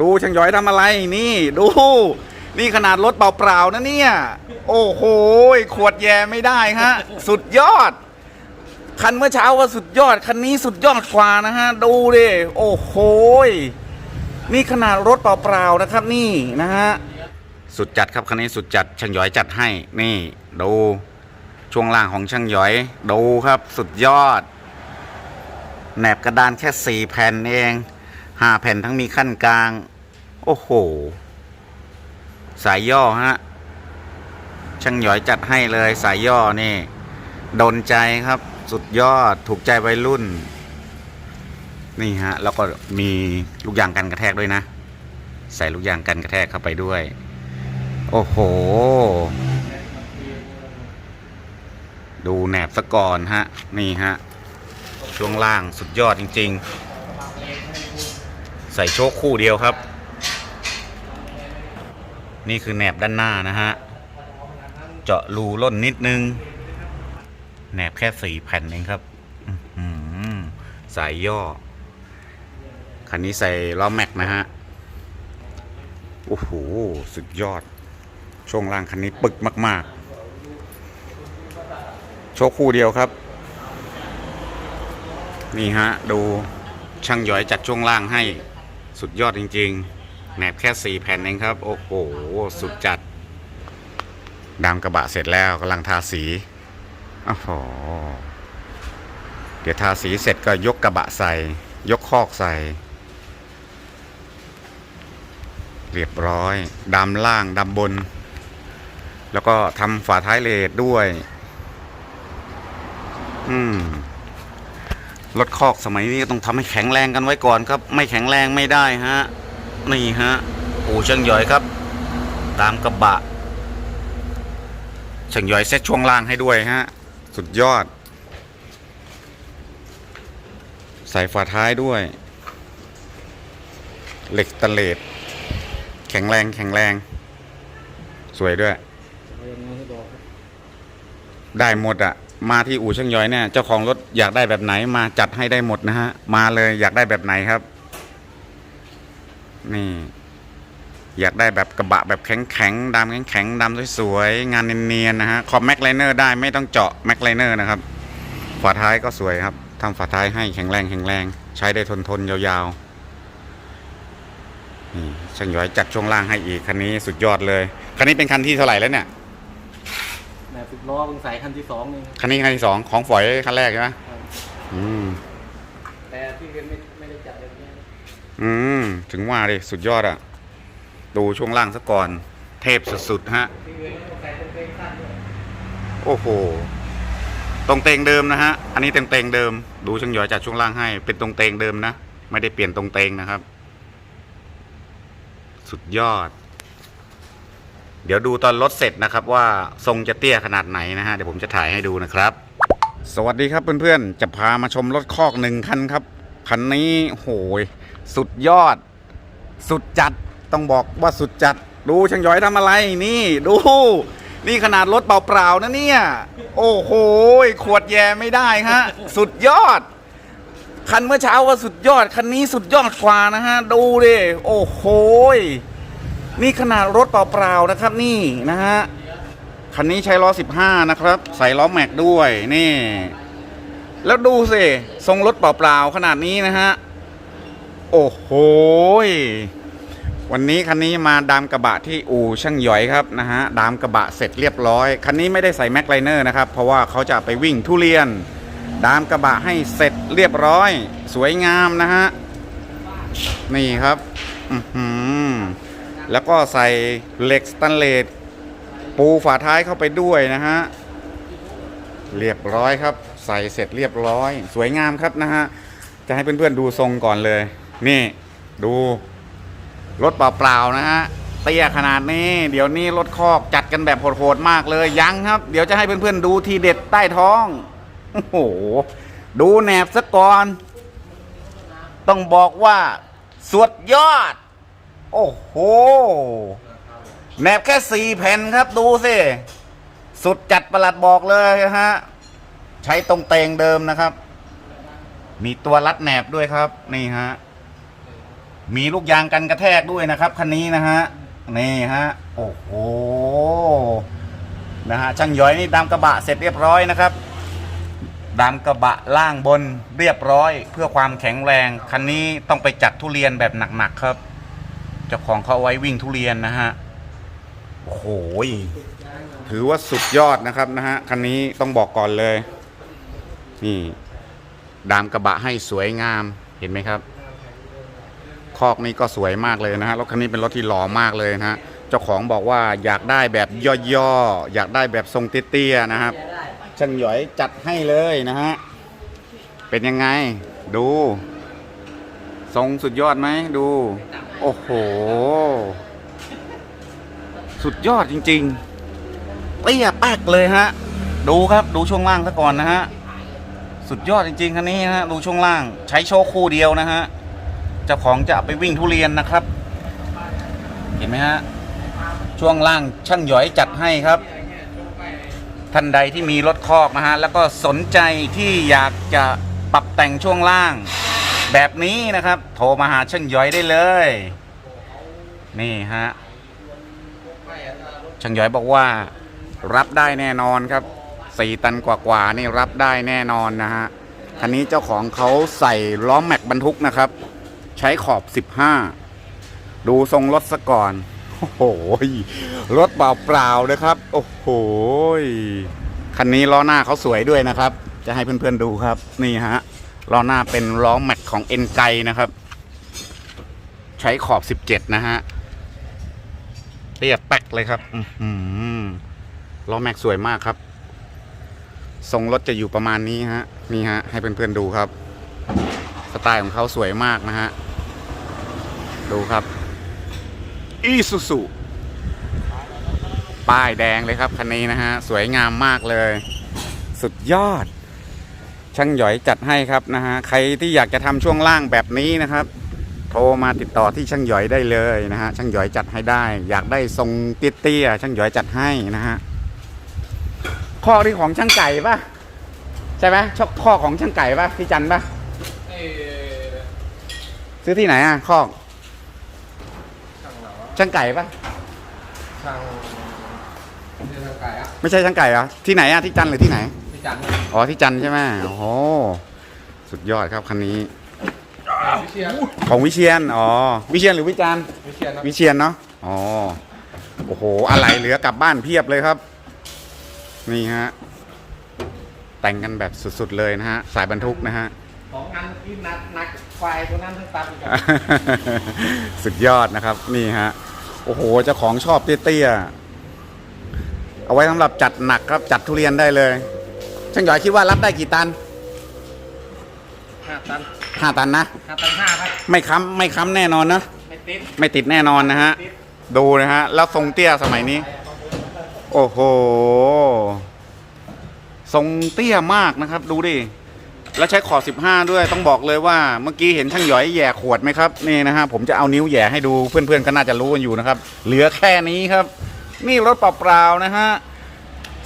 ดูช่างหยอยทำอะไรนี่ดู นี่ขนาดรถเปล่าๆนะเนี่ย โอ้โหขวดแย่ไม่ได้ฮะ สุดยอด คันเมื่อเช้าว่าสุดยอด คันนี้สุดยอดกว่านะฮะ ดูดิโอ้โหนี่ขนาดรถเปล่าๆนะครับ นี่นะฮะสุดจัดครับคันนี้สุดจัดช่างหยอยจัดให้นี่ดูช่วงล่างของช่างหยอยดูครับ สุดยอดแหนบกระดานแค่สี่แผ่นเอง ห้าแผ่นทั้งมีขั้นกลาง โอ้โห สายย่อฮะ ช่างหยอยจัดให้เลยสายย่อนี่ โดนใจครับ สุดยอด ถูกใจวัยรุ่น นี่ฮะ แล้วก็มีลูกยางกันกระแทกด้วยนะ ใส่ลูกยางกันกระแทกเข้าไปด้วย โอ้โห ดูแหนบสะก่อนฮะ นี่ฮะ ช่วงล่างสุดยอดจริง ๆ ใส่โชคคู่เดียวครับ นี่คือแหนบด้านหน้านะฮะ เจาะรูล่นนิดนึง แหนบแค่สี่แผ่นเองครับสายย่อ คันนี้ใส่ล้อแม็กนะฮะ โอ้โห สุดยอด ช่วงล่างคันนี้ปึกมาก ๆ โชคคู่เดียวครับ นี่ฮะ ดูช่างย้อยจัดช่วงล่างให้ สุดยอดจริงๆแหนบแค่สี่แผ่นเองครับ โอ้โห สุดจัดดามกระบะเสร็จแล้วกำลังทาสีโอ้โหเดี๋ยวทาสีเสร็จก็ยกกระบะใส่ ยกคอกใส่ เรียบร้อยดำล่างดำบน แล้วก็ทำฝาท้ายเลดด้วย อืม รถคอกสมัยนี้ก็ต้องทำให้แข็งแรงกันไว้ก่อนครับ ไม่แข็งแรงไม่ได้ฮะนี่ฮะโอ้ช่างหย่อยครับ ตามกระบะช่างหย่อยเซ็ตช่วงล่างให้ด้วยฮะสุดยอด ใส่ฝาท้ายด้วย เหล็กสแตนเลสแข็งแรงแข็งแรง สวยด้วย ได้หมดอะ มาที่อู่ช่างย้อยเนี่ยเจ้าของรถอยากได้แบบไหนมาจัดให้ได้หมดนะฮะ มาเลยอยากได้แบบไหนครับ นี่ อยากได้แบบกระบะแบบแข็งแข็งๆดำแข็งแข็งๆดำสวยๆงานเนียนๆนะฮะขอบแม็กไลเนอร์ได้ไม่ต้องเจาะแม็กไลเนอร์นะครับ ฝาท้ายก็สวยครับทำฝาท้ายให้แข็งแรงแข็งแรง ใช้ได้ทนทนยาวๆนี่ช่างย้อยจัดช่วงล่างให้อีกคันนี้สุดยอดเลยคันนี้เป็นคันที่เท่าไหร่แล้วเนี่ย ล้อเพิ่งใส่คันที่สองเองคันนี้คันที่สองของฝอยคันแรกใช่ไหมครับอืม แต่ที่เรียนไม่ไม่ได้จัดแบบนี้อืม ถึงว่าดิสุดยอดอะดูช่วงล่างซะก่อน เทพสุดๆฮะ ที่เรียนต้องใส่เป็นเพลงสั้นด้วยโอ้โห ตรงเตงเดิมนะฮะ อันนี้เต็มเตงเดิม ดูช่างหยอยจัดช่วงล่างให้ เป็นตรงเตงเดิมนะ ไม่ได้เปลี่ยนตรงเตงนะครับ สุดยอดเดี๋ยวดูตอนรถเสร็จนะครับว่าทรงจะเตี้ยขนาดไหนนะฮะเดี๋ยวผมจะถ่ายให้ดูนะครับ สวัสดีครับเพื่อนๆจะพามาชมรถคอกหนึ่งคันครับคันนี้โหย สุดยอด สุดจัดต้องบอกว่าสุดจัด ดูช่างหยอยทำอะไรนี่ดูนี่ขนาดรถเปล่าๆนะเนี่ย โอ้โหขวดแย่ไม่ได้ฮะ สุดยอด คันเมื่อเช้าว่าสุดยอด คันนี้สุดยอดกว่านะฮะ ดูดิ โอ้โห นี่ขนาดรถเปล่าๆนะครับ นี่นะฮะคันนี้ใช้ล้อ 15 นะครับ ใส่ล้อแม็กด้วยนี่ แล้วดูสิทรงรถเปล่าๆขนาดนี้นะฮะโอ้โหวันนี้คันนี้มาดามกระบะที่อู่ช่างหยอยครับนะฮะดามกระบะเสร็จเรียบร้อย คันนี้ไม่ได้ใส่แม็กไลเนอร์นะครับ เพราะว่าเขาจะไปวิ่งทุเรียน ดามกระบะให้เสร็จเรียบร้อย สวยงามนะฮะนี่ครับ อือหือ แล้วก็ใส่เหล็กสแตนเลสปูฝาท้ายเข้าไปด้วยนะฮะ เรียบร้อยครับ ใส่เสร็จเรียบร้อย สวยงามครับนะฮะ จะให้เพื่อนๆดูทรงก่อนเลย นี่ดูรถเปล่าๆนะฮะเตี้ยขนาดนี้ เดี๋ยวนี้รถคอกจัดกันแบบโหดๆมากเลยยังครับ เดี๋ยวจะให้เพื่อนๆดูทีเด็ดใต้ท้องโอ้โหดูแหนบซะก่อน ต้องบอกว่าสุดยอด โอ้โหแหนบแค่สี่แผ่นครับดูสิ สุดจัดประหลัดบอกเลยฮะ ใช้ตรงเตงเดิมนะครับ มีตัวรัดแหนบด้วยครับ นี่ฮะ มีลูกยางกันกระแทกด้วยนะครับคันนี้นะฮะ นี่ฮะ โอ้โห นะฮะ ช่างย้อยนี่ดามกระบะเสร็จเรียบร้อยนะครับดามกระบะล่างบนเรียบร้อย เพื่อความแข็งแรง คันนี้ต้องไปจัดทุเรียนแบบหนักๆครับ เจ้าของเขาไว้วิ่งทุเรียนนะฮะโอ้โหถือว่าสุดยอดนะครับนะฮะคันนี้ต้องบอกก่อนเลย นี่ ดามกระบะให้สวยงามเห็นไหมครับ คอกนี้ก็สวยมากเลยนะฮะรถคันนี้เป็นรถที่หล่อมากเลยนะฮะเจ้าของบอกว่าอยากได้แบบย่อๆอยากได้แบบทรงเตี้ยๆนะครับช่างหยอยจัดให้เลยนะฮะเป็นยังไงดู ทรงสุดยอดไหมดู โอ้โห สุดยอดจริงๆเตี้ยแป๊กเลยฮะ ดูครับดูช่วงล่างซะก่อนนะฮะ สุดยอดจริงๆคันนี้นะฮะดูช่วงล่างใช้โชคคู่เดียวนะฮะเจ้าของจะไปวิ่งทุเรียนนะครับ เห็นไหมฮะ ช่วงล่างช่างหยอยจัดให้ครับท่านใดที่มีรถคอกนะฮะ แล้วก็สนใจที่อยากจะปรับแต่งช่วงล่าง แบบนี้นะครับ โทรมาหาช่างหยอยได้เลย นี่ฮะช่างหยอยบอกว่า รับได้แน่นอนครับสี่ตันกว่าๆนี่รับได้แน่นอนนะฮะคันนี้เจ้าของเขาใส่ล้อแม็กบรรทุกนะครับ ใช้ขอบ 15 ดูทรงรถซะก่อน โอ้โหรถเปล่าๆนะครับ โอ้โหคันนี้ล้อหน้าเขาสวยด้วยนะครับ จะให้เพื่อนๆดูครับ นี่ฮะ ล้อหน้าเป็นล้อแม็กของเอ็นไกนะครับ ใช้ขอบ 17 นะฮะ เรียบแป๊กเลยครับล้อแม็กสวยมากครับ ทรงรถจะอยู่ประมาณนี้ฮะ นี่ฮะ ให้เพื่อนๆดูครับ สไตล์ของเขาสวยมากนะฮะ ดูครับอีซูซูป้ายแดงเลยครับคันนี้นะฮะ สวยงามมากเลย สุดยอด ช่างหยอยจัดให้ครับนะฮะใครที่อยากจะทำช่วงล่างแบบนี้นะครับ โทรมาติดต่อที่ช่างหยอยได้เลยนะฮะช่างหยอยจัดให้ได้ อยากได้ทรงเตี้ยๆช่างหยอยจัดให้นะฮะข้อที่ของช่างไก่ปะใช่ไหมชอบข้อของช่างไก่ปะพี่จันปะเอ้ยซื้อที่ไหนอะข้อช่างเหรอช่างไก่ปะช่างเรื่องทางไก่อะไม่ใช่ช่างไก่เหรอที่ไหนอะที่จันหรือที่ไหน พี่จันทร์อ๋อที่จันใช่ไหมโอ้โหสุดยอดครับคันนี้ วิเชียรของวิเชียนอ๋อวิเชียนหรือวิจารณ์วิเชียรนะวิเชียนเนาะอ๋อโอ้โหอะไรเหลือกลับบ้านเพียบเลยครับ นี่ฮะแต่งกันแบบสุดๆเลยนะฮะสายบรรทุกนะฮะ ของงานที่นักนักไฟตัวนั้นทั้งตับอีกอะสุดยอดนะครับนี่ฮะโอ้โหเจ้าของชอบเตี้ยๆเอาไว้สำหรับจัดหนักครับจัดทุเรียนได้เลย ช่างหยอยคิดว่ารับได้กี่ตันห้าตันห้าตันนะห้าตันห้าครับ ไม่ค้ำไม่ค้ำแน่นอนนะไม่ติดไม่ติดแน่นอนนะฮะติดดูนะฮะ แล้วทรงเตี้ยสมัยนี้ โอ้โห ทรงเตี้ยมากนะครับ ดูดิ แล้วใช้ขอบ15 ด้วย ต้องบอกเลยว่า เมื่อกี้เห็นช่างหยอยแหย่ขวดไหมครับ นี่นะฮะ ผมจะเอานิ้วแหย่ให้ดู เพื่อนๆก็น่าจะรู้กันอยู่นะครับ เหลือแค่นี้ครับ นี่รถเปล่าๆนะฮะ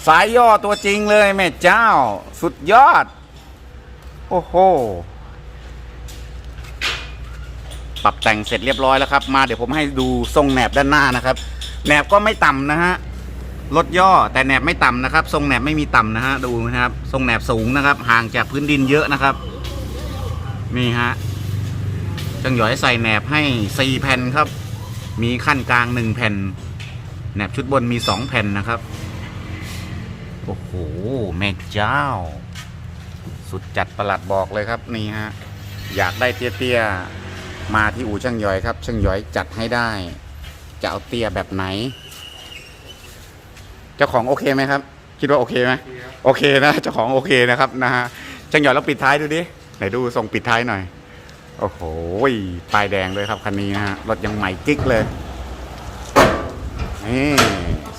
สายย่อตัวจริงเลยแม่เจ้า สุดยอด โอ้โห ปรับแต่งเสร็จเรียบร้อยแล้วครับ มาเดี๋ยวผมให้ดูทรงแหนบด้านหน้านะครับ แหนบก็ไม่ต่ำนะฮะรถย่อแต่แหนบไม่ต่ำนะครับ ทรงแหนบไม่มีต่ำนะฮะดูนะครับ ทรงแหนบสูงนะครับ ห่างจากพื้นดินเยอะนะครับ นี่ฮะจังหยอยใส่แหนบให้สี่แผ่นครับ มีขั้นกลางหนึ่งแผ่นแหนบชุดบนมีสองแผ่นนะครับ โอ้โหแม่เจ้า สุดจัดประหลัดบอกเลยครับนี่ฮะอยากได้เตี้ยๆ มาที่อู่ช่างหยอยครับ ช่างหยอยจัดให้ได้ จะเอาเตี้ยแบบไหน เจ้าของโอเคไหมครับ คิดว่าโอเคไหมโอเคนะเจ้าของโอเคนะครับนะฮะช่างหยอยแล้วปิดท้ายดูดิไหนดูส่งปิดท้ายหน่อย โอ้โหป้ายแดงเลยครับคันนี้นะฮะรถยังใหม่กิ๊กเลยนี่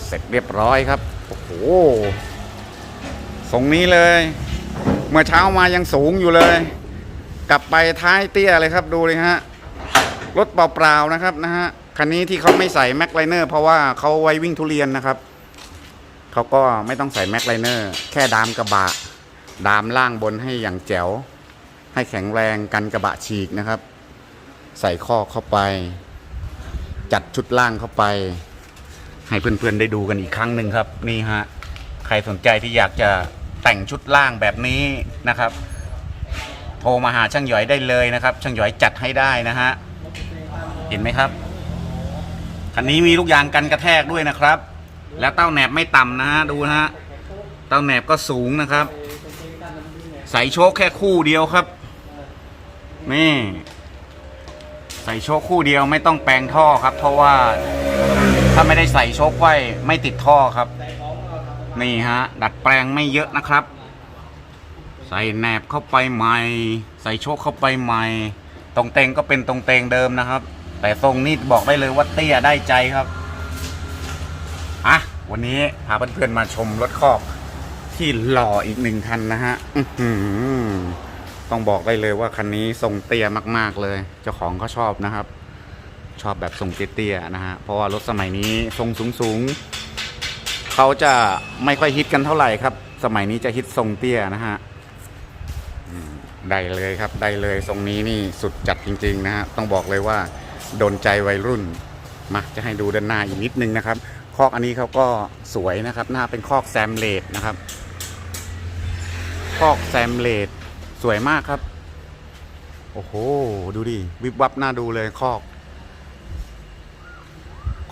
เสร็จเรียบร้อยครับ โอ้โหท รงนี้เลย เมื่อเช้ามายังสูงอยู่เลย กลับไปท้ายเตี้ยเลยครับดูเลยฮะรถเปล่าๆนะครับนะฮะคันนี้ที่เขาไม่ใส่แม็กไลเนอร์เพราะว่าเขาไว้วิ่งทุเรียนนะครับเขาก็ไม่ต้องใส่แม็กไลเนอร์แค่ดามกระบะ ดามล่างบนให้อย่างแจ๋ว ให้แข็งแรงกันกระบะฉีกนะครับ ใส่ข้อเข้าไป จัดชุดล่างเข้าไป ให้เพื่อนๆได้ดูกันอีกครั้งหนึ่งครับ นี่ฮะ ใครสนใจที่อยากจะ แต่งชุดล่างแบบนี้นะครับ โทรมาหาช่างหยอยได้เลยนะครับ ช่างหยอยจัดให้ได้นะฮะเห็นไหมครับคันนี้มีลูกยางกันกระแทกด้วยนะครับ แล้วเต้าแหนบไม่ต่ำนะฮะดูนะฮะเต้าแหนบก็สูงนะครับ ใส่โชคแค่คู่เดียวครับนี่ใส่โชคคู่เดียวไม่ต้องแปลงท่อครับ เพราะว่าถ้าไม่ได้ใส่โชคไว้ไม่ติดท่อครับ นี่ฮะ ดัดแปลงไม่เยอะนะครับ ใส่แหนบเข้าไปใหม่ ใส่โชคเข้าไปใหม่ตรงเตงก็เป็นตรงเตงเดิมนะครับ แต่ทรงนี่บอกได้เลยว่าเตี้ยได้ใจครับอะวันนี้พาเพื่อนๆมาชมรถคอกที่หล่ออีกหนึ่งคันนะฮะต้องบอกได้เลยว่าคันนี้ทรงเตี้ยมาก ๆเลย เจ้าของเขาชอบนะครับ ชอบแบบทรงเตี้ยๆนะฮะเพราะว่ารถสมัยนี้ทรงสูงๆ เขาจะไม่ค่อยฮิตกันเท่าไหร่ครับ สมัยนี้จะฮิตทรงเตี้ยนะฮะได้เลยครับได้เลยทรงนี้นี่สุดจัดจริง ๆ นะฮะต้องบอกเลยว่าโดนใจวัยรุ่นมาจะให้ดูด้านหน้าอีกนิดนึงนะครับ คอกอันนี้เขาก็สวยนะครับหน้าเป็นคอกแซมเลดนะครับ คอกแซมเลดสวยมากครับ โอ้โห ดูดิ วิบวับหน้าดูเลยคอก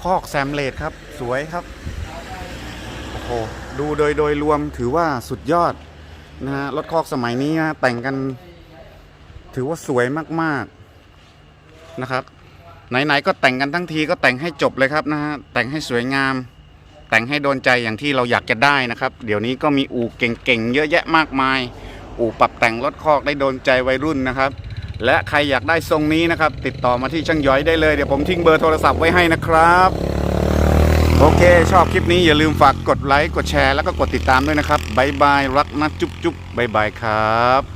คอกแซมเลดครับ สวยครับ หดูโดยโดยรวมถือว่าสุดยอดนะฮะรถคอกสมัยนี้นะแต่งกัน ถือว่าสวยมากๆนะครับ ไหนๆก็แต่งกันทั้งทีก็แต่งให้จบเลยครับนะฮะแต่งให้สวยงาม แต่งให้โดนใจอย่างที่เราอยากจะได้นะครับ เดี๋ยวนี้ก็มีอู่เก่งๆเยอะแยะมากมาย อู่ปรับแต่งรถคอกได้โดนใจวัยรุ่นนะครับ และใครอยากได้ทรงนี้นะครับ ติดต่อมาที่ช่างย้อยได้เลยเดี๋ยวผมทิ้งเบอร์โทรศัพท์ไว้ให้นะครับ โอเค ชอบคลิปนี้อย่าลืมฝากกดไลค์ กดแชร์ แล้วก็กดติดตามด้วยนะครับบายบาย รักนะจุ๊บจุ๊บบายบายครับ